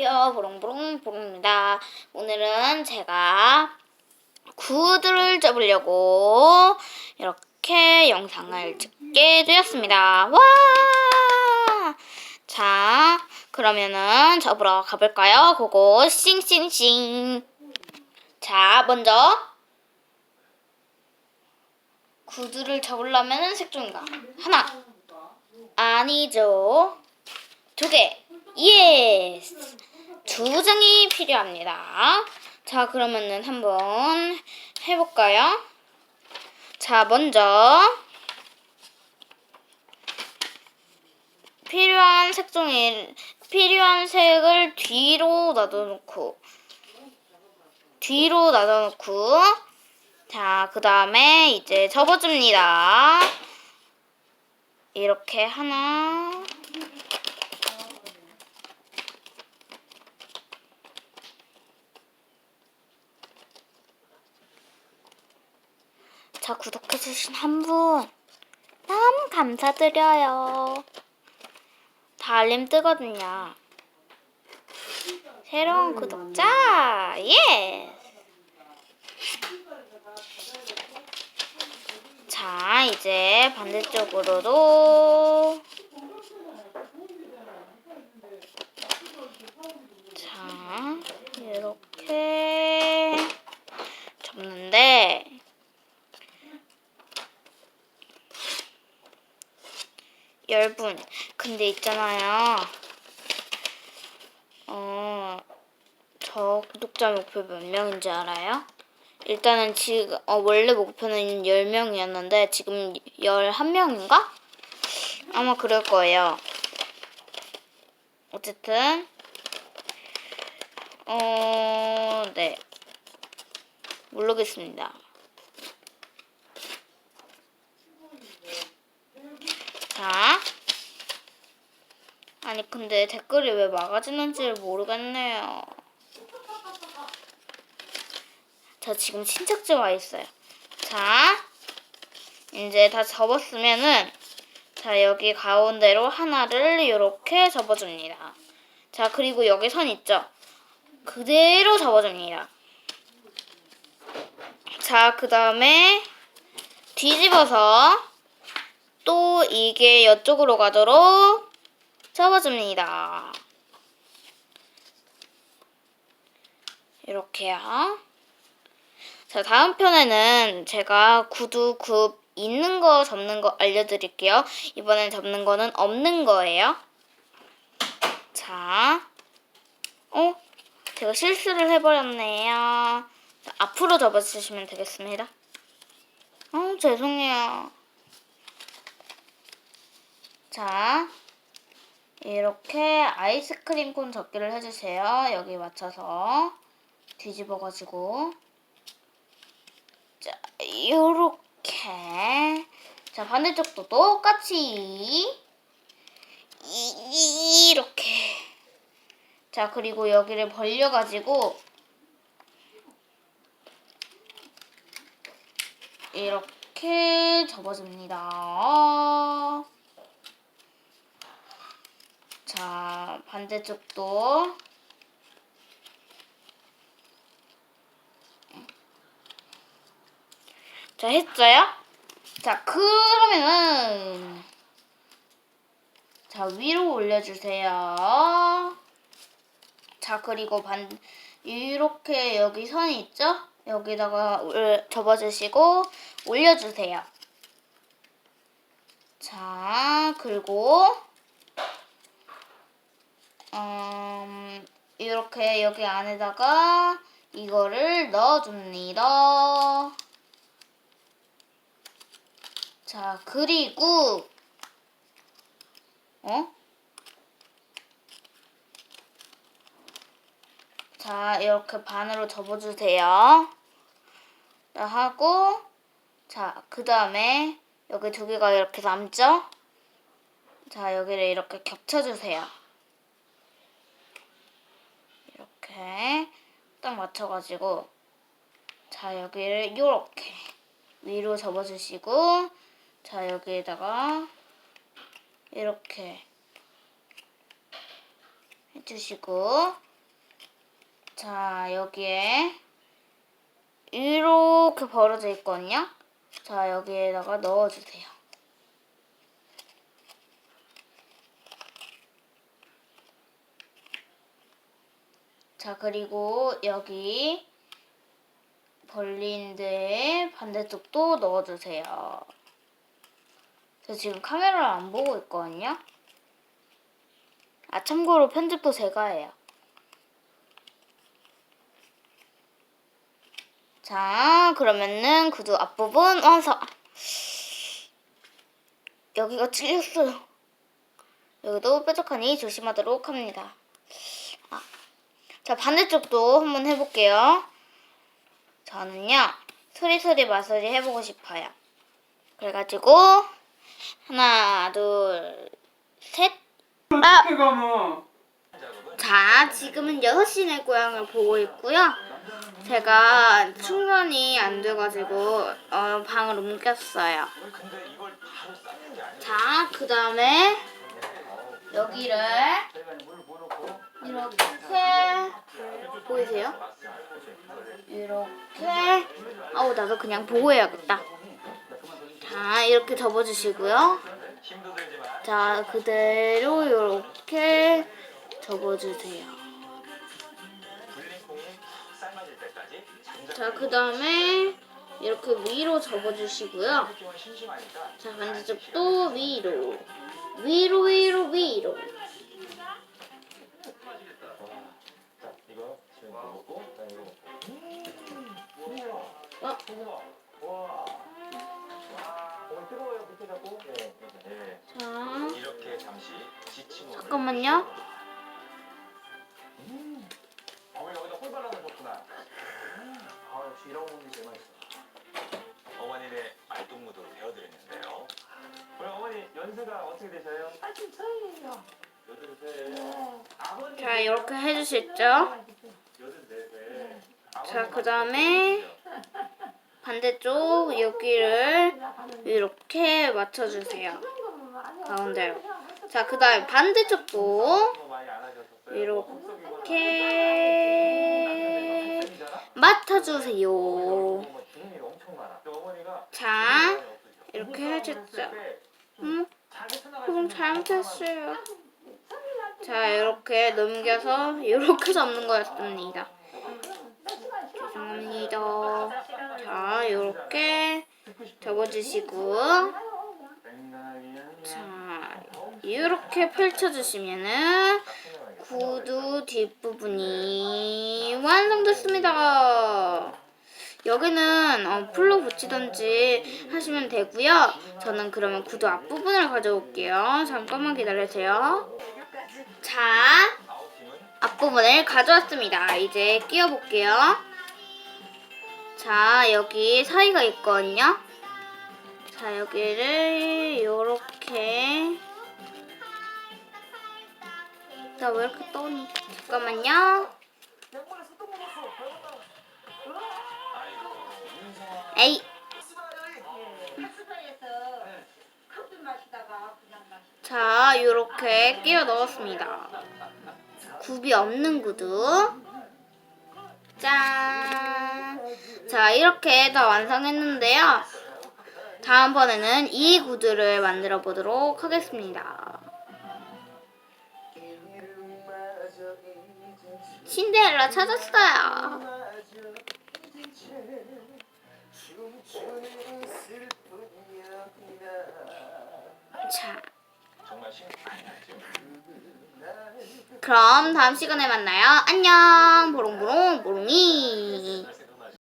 안녕하세요. 보롱보롱 보롱입니다. 오늘은 제가 구두를 접으려고 이렇게 영상을 찍게 되었습니다. 와! 자, 그러면은 접으러 가볼까요? 그거 싱싱싱. 자, 먼저 구두를 접으려면 색종이가 하나 아니죠. 두 개. 예스. 두 장이 필요합니다. 자, 그러면은 한번 해볼까요? 자, 먼저 필요한 색종이 필요한 색을 뒤로 놔둬놓고 뒤로 놔둬놓고 자, 그 다음에 이제 접어줍니다. 이렇게 하나 자, 구독해주신 한 분, 너무 감사드려요. 다 알림 뜨거든요. 새로운 구독자, 예! 자, 이제 반대쪽으로도. 자, 이렇게 접는데, 여러분, 근데 있잖아요. 어, 저 구독자 목표 몇 명인지 알아요? 일단은 지금, 어, 원래 목표는 10명이었는데, 지금 11명인가? 아마 그럴 거예요. 어쨌든, 어, 네. 모르겠습니다. 자. 아니, 근데 댓글이 왜 막아지는지를 모르겠네요. 저 지금 친척집 와 있어요. 자. 이제 다 접었으면은, 자, 여기 가운데로 하나를 이렇게 접어줍니다. 자, 그리고 여기 선 있죠? 그대로 접어줍니다. 자, 그 다음에 뒤집어서 또 이게 이쪽으로 가도록 접어줍니다. 이렇게요. 자, 다음 편에는 제가 구두 굽 있는 거 접는 거 알려드릴게요. 이번엔 접는 거는 없는 거예요. 자, 어? 제가 실수를 해버렸네요. 자, 앞으로 접어주시면 되겠습니다. 어, 죄송해요. 자, 이렇게 아이스크림 콘 접기를 해주세요. 여기 맞춰서 뒤집어가지고 자, 요렇게 자, 반대쪽도 똑같이 이, 이렇게 자, 그리고 여기를 벌려가지고 이렇게 접어줍니다. 자, 반대쪽도 자, 했어요? 자, 그러면은 자, 위로 올려주세요. 자, 그리고 반 이렇게 여기 선이 있죠? 여기다가 올- 접어주시고 올려주세요. 자, 그리고 음, 이렇게 여기 안에다가 이거를 넣어줍니다. 자, 그리고 어? 자, 이렇게 반으로 접어주세요. 자, 하고, 자, 그 다음에 여기 두 개가 이렇게 남죠? 자, 여기를 이렇게 겹쳐주세요. 이렇게 딱 맞춰가지고, 자, 여기를 요렇게 위로 접어주시고, 자, 여기에다가 이렇게 해주시고, 자, 여기에 이렇게 벌어져 있거든요. 자, 여기에다가 넣어주세요. 자, 그리고 여기 벌린 데에 반대쪽도 넣어주세요. 저 지금 카메라를 안 보고 있거든요. 아, 참고로 편집도 제가 해요. 자, 그러면은 구두 앞부분 완성! 여기가 찔렸어요. 여기도 뾰족하니 조심하도록 합니다. 아. 자, 반대쪽도 한번 해볼게요. 저는요, 소리소리 마소리 해보고 싶어요. 그래가지고, 하나, 둘, 셋. 아! 자, 지금은 6시내 고향을 보고 있고요. 제가 충전이 안 돼가지고 어, 방을 옮겼어요. 자, 그 다음에 여기를 이렇게 보이세요? 이렇게 아우 나도 그냥 보고 해야겠다. 자, 이렇게 접어주시고요. 자, 그대로 이렇게 접어주세요. 자, 그 다음에 이렇게 위로 접어주시고요. 자, 반대쪽도 위로. 위로, 위로, 위로. 잠깐만요. 어머니 여기다 홀 발라놓으셨구나 아 역시 이런 게 제일 맛있어 어머니의 말동무도 배워드렸는데요 그럼 어머니 연세가 어떻게 되셔요? 아직 저예요. 여든 아버님 자, 이렇게 해주셨죠? 여든 네 자, 그 다음에 반대쪽 여기를 이렇게 맞춰주세요. 가운데로. 자, 그 다음에 반대쪽도? 이렇게 맡아주세요. 자, 이렇게 해줬죠. 음, 조금 잘못했어요. 자, 이렇게 넘겨서 이렇게 잡는 거였습니다. 죄송합니다. 자, 이렇게 접어주시고, 자, 이렇게 펼쳐주시면은 구두 뒷부분이 완성됐습니다. 여기는 어, 풀로 붙이던지 하시면 되고요. 저는 그러면 구두 앞부분을 가져올게요. 잠깐만 기다려주세요. 자, 앞부분을 가져왔습니다. 이제 끼워볼게요. 자, 여기 사이가 있거든요. 자, 여기를 요렇게 나 왜 이렇게 떠니? 잠깐만요. 에이. 자, 요렇게 끼워 넣었습니다. 굽이 없는 구두. 짠. 자, 이렇게 다 완성했는데요. 다음번에는 이 구두를 만들어 보도록 하겠습니다. 신데렐라 찾았어요. 자, 그럼 다음 시간에 만나요. 안녕. 보롱보롱 보롱이.